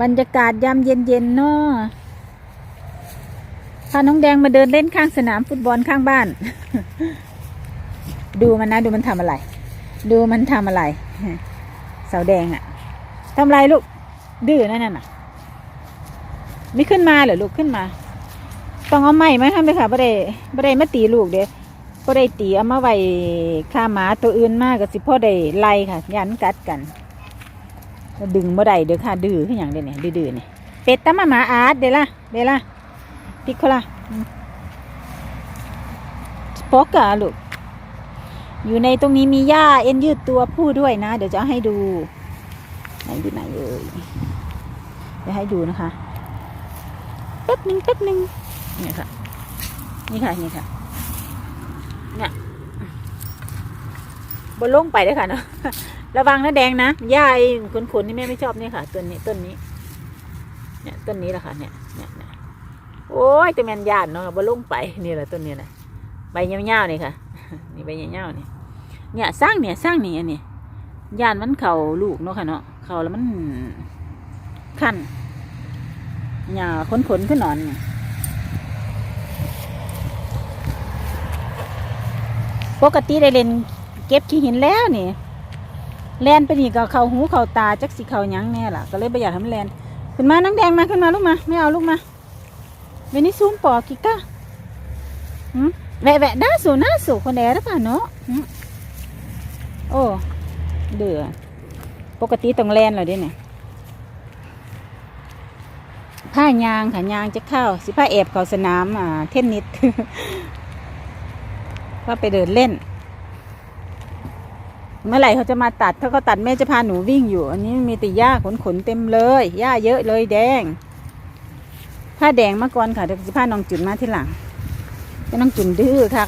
บรรยากาศยามเย็นๆเนาะพาน้องแดงมาเดินเล่นข้างสนามฟุตบอลข้างบ้าน ดูมันนะดูมันทำอะไร ดูมันทำอะไร เสาแดงอะทำอะไรลูก ดื้อนั่นน่ะ ไม่ขึ้นมาเหรอลูกขึ้นมา ต้องเอาไม้มาทำเลยค่ะบ่ได้บ่ได้มาตีลูกเด้บ่ได้ตีเอามาไว้ฆ่าหมาตัวอื่นมากก็สิพ่อได้ไล่ค่ะ ยันกัดกัน ดึงบ่ได้เด้อค่ะ ดื้อขึ้นอหย่างเด้เนี่ยดื้อๆเนี่ยเป็ดตามมาหมาอาร์ตเด้ล่ะเด้ล่ะพิกโคล่ะสปอกกะลูกอยู่ในตรงนี้มีหญ้าเอ็นยืดตัวผู้ด้วยนะ เดี๋ยวจะให้ดูไหนดูไหนเอ่ยเดี๋ยวให้ดูนะคะแป๊บหนึ่งแป๊บหนึ่งนี่ค่ะ นี่ค่ะ นี่ค่ะเนี่ยบนลงไปเลยค่ะเนาะ ระวังนะแดงนะหญ้าไอ้ขนๆนี่แม่ไม่ชอบนี่ค่ะต้นนี้ต้นนี้ เนี่ยต้นนี้แหละค่ะเนี่ยเนี่ยเนี่ยโอ้ยแต่แมนยานเนาะบนลงไปนี่แหละต้นนี้แหละใบเงี้ยวๆนี่ค่ะ นี่ใบเงี้ยวๆนี่เนี่ยสร้างเนี่ยสร้างนี่อันนี้ย่านมันเข่าลูกเนาะค่ะเนาะเข่าแล้วมันคันหญ้าขนๆขึ้นนอนเนี่ยปกติได้เล่นเก็บขี้หินแล้วนี่ แลนไปนี่ก็เขาหูเขาตาจักสิเขายังแน่ล่ะ ก็เลยประหยัดทำแลนขึ้นมานังแดงมาขึ้นมาลูกมา ไม่เอาลูกมาเวนิซูมปอกิก้าหืมแวะแวะหน้าสูหน้าสูคนแดหรือเปล่าเนาะโอ้ เดือปกติต้องแลนเหรอเด้เนี่ยผ้ายางค่ะยางจะเข้า สิผ้าแอบเขาสนามอ่าเทนนิสว่าไปเดินเล่น เมื่อไหร่เขาจะมาตัด ถ้าเขาตัดแม่จะพาหนูวิ่งอยู่ อันนี้มีแต่หญ้าขนขนๆเต็มเลยหญ้าเยอะเลยแดง ถ้าแดงมาก่อนค่ะเดี๋ยวจะพาน้องจุนมาที่หลังก็น้องจุนดื้อค่ะ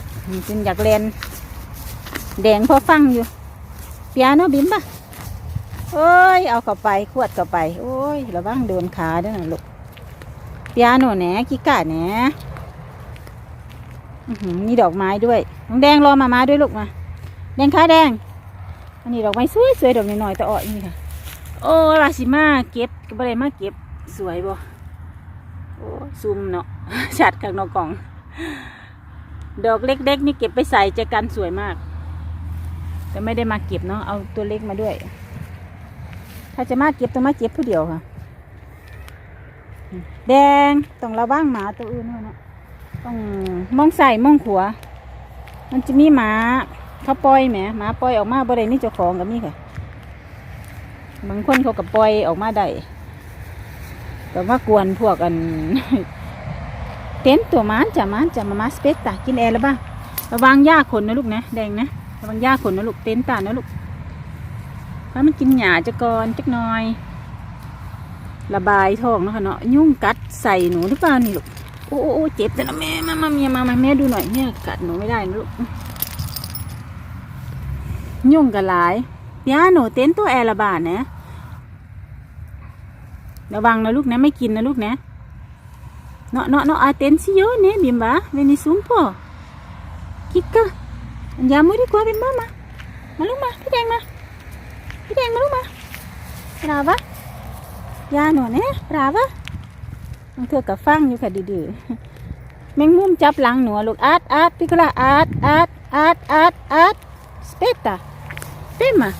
จุนอยากเรียนแดงพอฟังอยู่เปียโนบิมปะโอ้ยเอาเข้าไปขวดเข้าไป โอ้ยระวังโดนขาด้วยนะลูกเปียโนแหนกิกาแหนอือหือมีดอกไม้ด้วยน้องแดงรอมามาด้วยลูกมาแดงขาแดง อันนี้ดอกไม้สวยสวยดอกน้อยๆแต่อ่อยนี่ค่ะโอ้ราชิมาเก็บก็บ่ได้มาเก็บสวยบ่โอ้ซูมเนาะชัดข้างนอกกล่อง ดอกเล็กๆนี่เก็บไปใส่จะกันสวยมาก แต่ไม่ได้มาเก็บเนาะเอาตัวเล็กมาด้วย ถ้าจะมาเก็บต้องมาเก็บผู้เดียวค่ะ แดงต้องระวังหมาตัวอื่นด้วยนะต้องมองใส่มองขวมันจะมีหมา เขาปล่อยแหมหมาปล่อยออกมาบ่ได้มีเจ้าของกับนี่ค่ะ บางคนเขาก็ปล่อยออกมาได้แต่ว่ากวนพวกอัน เต็นตัวมานจะมานจะมามาสเปซตากินแอร์แล้วบ้างระวังหญ้าขนนะลูกนะแดงนะระวังหญ้าขนนะลูกเต็นตานะลูกเพราะมันกินหญ้าจะก่อนจักหน่อย ระบายท้องนะคะเนาะยุ่งกัดใส่หนูหรือเปล่านี่ลูกโอ้โอ้เจ็บแต่นะแม่มามาเมียมามาแม่ดูหน่อยเนี่ยกัดหนูไม่ได้นะลูก ยุ่งกันหลายยาหนูเต้นตัวแอร์ระบาดนะระวังนะลูกนะไม่กินนะลูกนะเนาะเนาะเนาะอาเต้นสิโยเนี่ยบิมบะเวนิซุมปอกิกกะอันยามือดีกว่าบิมบะมามาลูกมาพี่แดงมาพี่แดงมาลูกมาราบะยาหนูเนี่ยราบะมันเถื่อกับฟังอยู่ค่ะดื้อแมงมุมจับหลังหนูลูกอาร์ตอาร์ตพี่ก็ละอาร์ตอาร์ตอาร์ตอาร์ตอาร์ต Spetta. Spemma.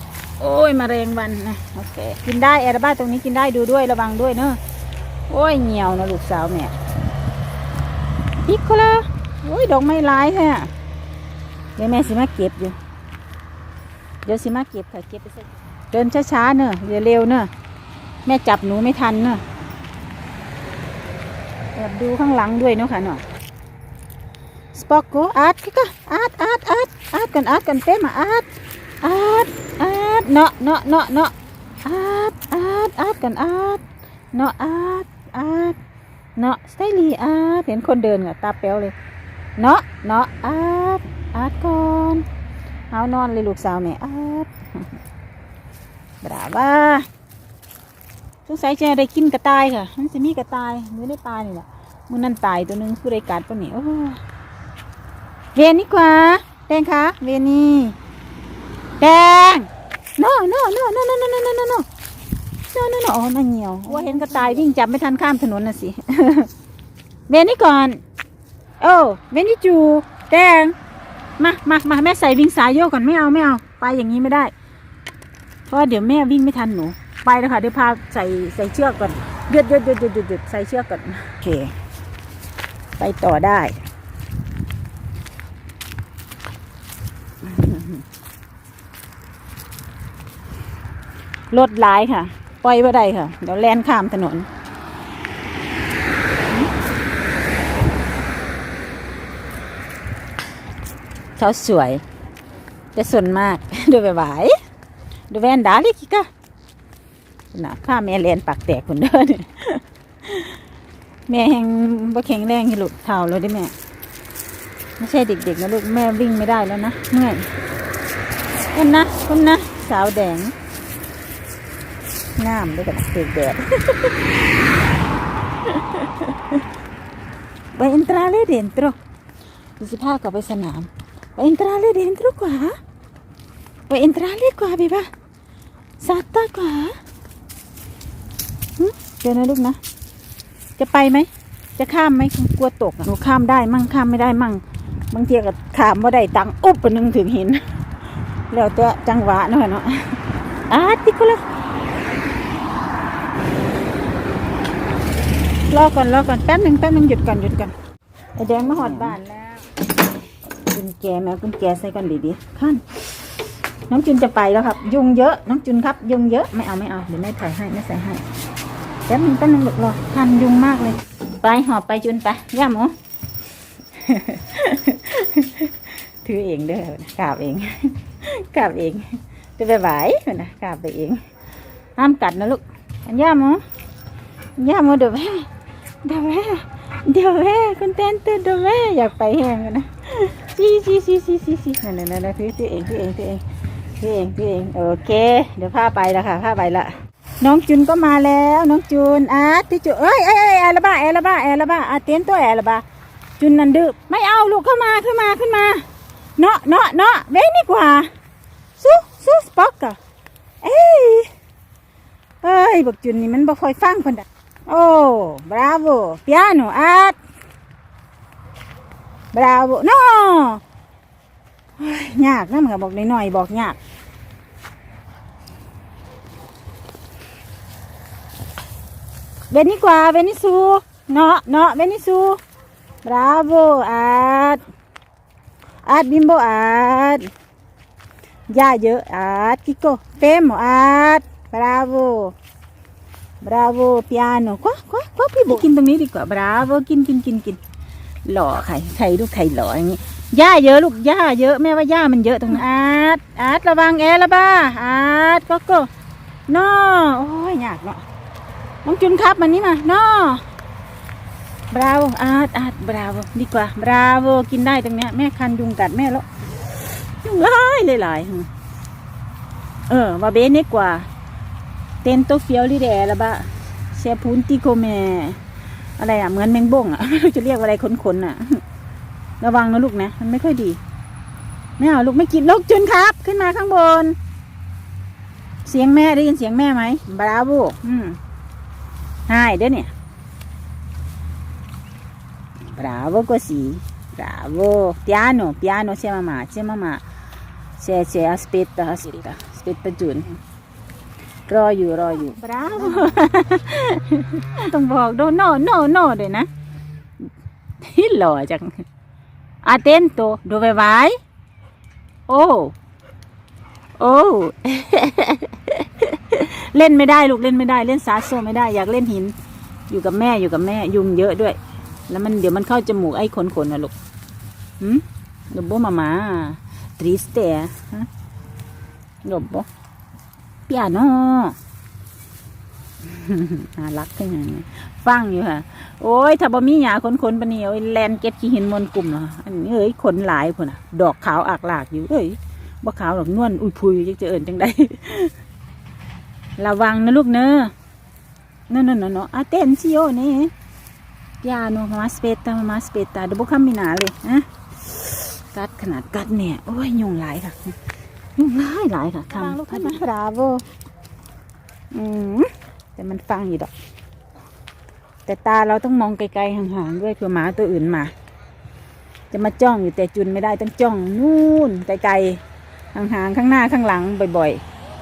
โอ้ยมาแรงวันนะโอเคกินได้แอร์บ้านตรงนี้กินได้ดูด้วยระวังด้วยเนอะโอ้ยเหี่ยวนะลูกสาวแม่พิกโคลาโอ้ยดอกไม้ลายแท้เดี๋ยวแม่สิมาเก็บอยู่เดี๋ยวสิมาเก็บค่ะเก็บไปใส่เดินช้าๆเนอะอย่าเร็วเนอะแม่จับหนูไม่ทันเนอะแอบดูข้างหลังด้วยเนอะค่ะเนาะสปอกโกอาร์ตก็อาร์ตอาร์ตอาร์ตอาร์ตกันอาร์ตกันเต้มาอาร์ต อาร์ตอาร์ตเนาะเนาะเนาะเนาะอาร์ตอาร์ตอาร์ตกันอาร์ตเนาะอาร์ตอาร์ตเนาะสไตลีอาร์ตเห็นคนเดินกับตาเป๊วเลย เนาะเนาะอาร์ตอาร์ตก่อนเอานอนเลยลูกสาวแม่อาร์ตบราว่าสงสัยจะได้กินกระต่ายค่ะ มันจะมีกระต่ายหรือได้ปลานี่แหละมันนั่นตายตัวนึงผู้ใดกัดปะนี่โอ้เวียนนี่กว่าแดงคะเวียนนี่ แดง no no no no no no no no no no no no no อ๋อนั่นเหี่ยวว่าเห็นกระต่ายวิ่งจับไม่ทันข้ามถนนน่ะสิเวนี่ก่อน โอ้เวนี่จูแดงมามามาแม่ใส่วิ่งสายโยกก่อนไม่เอาไม่เอา ไปอย่างนี้ไม่ได้ เพราะว่าเดี๋ยวแม่วิ่งไม่ทันหนู ไปแล้วค่ะเดี๋ยวพาใส่ใส่เชือกก่อนหยุดหยุดหยุดหยุดหยุดหยุดใส่เชือกก่อนโอเค ไปต่อได้ รถหลายค่ะ ปล่อยบ่ได้ค่ะ เดี๋ยวแล่นข้ามถนน เขาสวย แต่ส่วนมาก ดูไปไหวๆดูแว่นดาลิกิกะนะผ้าแม่เลนปากแตกคนเดินแม่แหงบ่แข็งแรงให้ลูกเท่าเลยได้แม่ ไม่ใช่เด็กๆนะลูกแม่วิ่งไม่ได้แล้วนะเมื่อยคุณนะคุณนะสาวแดง งามด้วยกันเด็กแดด Vai entrare dentro. ดูสิพากับไปสนาม Vai entrare dentro qua. Vai entrare qua, beba. Sata qua. หึเดี๋ยวนะลูกนะ จะไปไหม จะข้ามไหมกลัวตกหนูข้ามได้มั่งข้ามไม่ได้มั่งบางทีก็ข้ามว่าได้ตังอุบไปนึงถึงหิน แล้วแต่จังหวะเนาะเนาะอาติโกละ รอก่อนรอก่อนแป๊บหนึ่งแป๊บหนึ่งหยุดก่อนหยุดก่อนไอแดงมาหอดบ้านแล้วกุญแจแมวกุญแจใส่ก่อนดีๆขั้นน้องจุนจะไปแล้วครับ ยุงเยอะน้องจุนครับ ยุงเยอะไม่เอาไม่เอาเดี๋ยวแม่ใส่ให้แม่ใส่ให้แป๊บหนึงแป๊บหนึงหลุดรอทันยุงมากเลย ไปหอบไปจุนไปย่าหมูถือเองเด้อกราบเองกราบเองจะไปไหวนะกราบไปเองห้ามกัดนะลูกอันย่าหมูย่าหมูเดี๋ยวแม่ เดี๋ยวแม่เดี๋ยวแม่คุณเต้นเต้นเดี๋ยวแม่อยากไปแห้งอะนะซีซีซีซีซีซีนั่นนั่นนั่นถือถือเองถือเองถือเองถือเองถือเองโอเค เดี๋ยวพาไปล้วค่ะพาไปละน้องจุนก็มาแล้วน้องจุนอาร์ตที่จุนเอ้ยเอ้ยเอ้ยแอลบ้าแอลบ้าแอลบ้าอาเต้นตัวแอลบ้าจุนนันดื้อไม่เอาลูกเข้ามาขึ้นมาขึ้นมาเนาะเนาะเนาะเว้นี่กว่าซูซูสปอกกะเอ้ยเอ้ยบักจุนนี่มันบ่ค่อยฟังคนใด โ Oh, bravo. Piano at Bravo. No. ยากนะมันก็บอกหน่อยๆบอกยากเบนิกว่าเบนิซูเนาะเนาะเบนิซูบร avo อัดอัดบิมโบอัดยาเยอะอัดกิโกเฟมอัดบร avo Bravo, piano. กว่ากว่ากว่าพี่บุกินตรงนี้ดีกว่า Bravo กินกินกินกินหล่อไข่ไข่ลูกไข่หล่ออย่างนี้ย่าเยอะลูกย่าเยอะแม่ว่าย่ามันเยอะตรงนั้นอาร์ตอาร์ตระวังแอร์ละบ้าอาร์ตก็ก็นอโอ้ยยากเนาะน้องจุนครับมันนี้มานอบราโวอาร์ตอาร์ตบราโวดีกว่าบราโวกินได้ตรงเนี้ยแม่คันยุงกัดแม่แล้วยุงลายเลยหลายเออว่าเบนนี่กว่า เตนโตเฟียวลิเดละบะเชพูนติโกเมอะไรอะ เหมือนแมงบ้งอะไม่รู้จะเรียกอะไรขนๆอะ ระวังนะลูกนะ มันไม่ค่อยดี ไม่เอาลูกไม่กินลูกจุนครับ ขึ้นมาข้างบน เสียงแม่ได้ยินเสียงแม่ไหมบราโวอืมใช่เด้อเนี่ย Bravo così. Bravo. Piano, piano, c'è mamma, c'è mamma. C'è, c'è, aspetta, aspetta, aspetta giù. รออยู่รออยู่ bravo ต้องบอกโด no no no ด้วยนะที่หล่อจัง attento dove vai oh oh เล่นไม่ได้ลูกเล่นไม่ได้เล่นซาโซไม่ได้อยากเล่นหิน อยู่กับแม่อยู่กับแม่ ยุงเยอะด้วย แล้วมันเดี๋ยวมันเข้าจมูกไอ้ขนๆนะลูกหืมดบมามาทริสเตะฮะดบ เปียโนน่ารักขึ้นอย่างนี้ฟังอยู่ค่ะ โอ้ยถ้าบ่มีหยาขนๆปะเนี่ยโอ้ยแลนเก็ตขี้หินมนกลุ่มเนาะอันนี้เอ้ยขนหลายพุ่นน่ะ ดอกขาวอากหลากอยู่เอ้ยบ่ขาวดอกนวลอุ้ยพุยจักจะเอินจังไดระวังนะลูกเนอะนั่นนั่นนั่นอะเต้นซิโอนี่ Piano, mamma aspetta, mamma aspetta, devo camminare, eh? กัดขนาดกัดเนี่ยโอ้ยยุงหลายค่ะ หลายหลายค่ะคำลูกขึ้นมา bravo อืมแต่มันฟังอยู่ดอก แต่ตาเราต้องมองไกลๆห่างๆด้วยเผื่อหมาตัวอื่นมา จะมาจ้องอยู่แต่จุนไม่ได้ต้องจ้องนู่นไกลๆห่างๆข้างหน้าข้างหลังบ่อย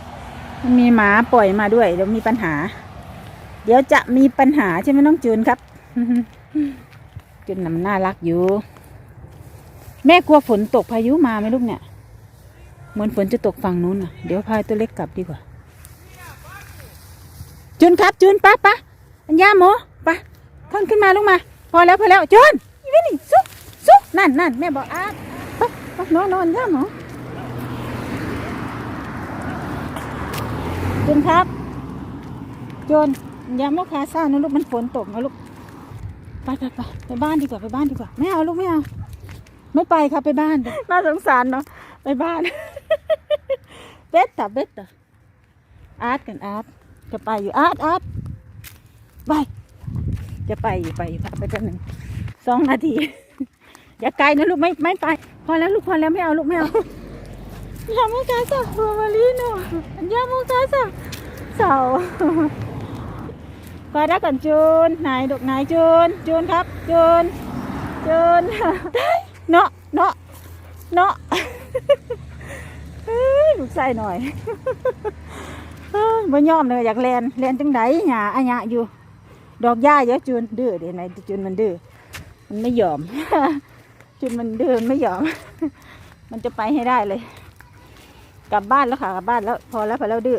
ๆมันมีหมาปล่อยมาด้วยเดี๋ยวมีปัญหา เดี๋ยวจะมีปัญหาใช่ไหมน้องจูนครับ จุนนำน่ารักอยู่ แม่กลัวฝนตกพายุมาไหมลูกเนี่ย เหมือนฝนจะตกฝั่งนู้นน่ะ เดี๋ยวพายตัวเล็กกลับดีกว่า จุนครับจุนปะปะอัญญาโมปะขึ้นขึ้นมาลูกมา พอแล้วพอแล้วจุนอีเวนี่ซุซุนั่นนั่นแม่บอกอาปไปนอนนอนย่าหมจุนครับจุนอยาโมคาซ่านะลูกมันฝนตกนะลูกไปไปไปไปบ้านดีกว่าไปบ้านดีกว่าไม่เอาลูกไม่เอาไม่ไปครับไปบ้านน่าสงสารเนาะไปบ้าน เบ็ดต่ะเบ็ดต่ะอาร์ตกันอาร์ตจะไปอยู่อาร์ตอาร์ตไปจะไปอยู่ไปอยู่ค่ะไปแป๊บหนึ่งสองนาที อย่าไกลนะลูกไม่ไม่ไป พอแล้วลูกพอแล้วไม่เอาลูกไม่เอาอย่ามุกาซะบัวมาลีโน่อย่ามุกาซะเสาไปแล้วกันจูนไหนดอกไหนจูนจูนครับจูนจูนเนาะเนาะเนาะเฮ้ยลูก ใส่หน่อยเอ้ยบ่ยอมเลยอยากแลนแลนจังไดหยาอะหยาอยู่ ดอกหญ้าเยอะจุนดื้อเดี๋ยวไหนจุนมันดื้อมันไม่ยอม จุนมันดื้อมันไม่ยอม มันจะไปให้ได้เลย กลับบ้านแล้วค่ะกลับบ้านแล้ว พอแล้วพอแล้วดื้อ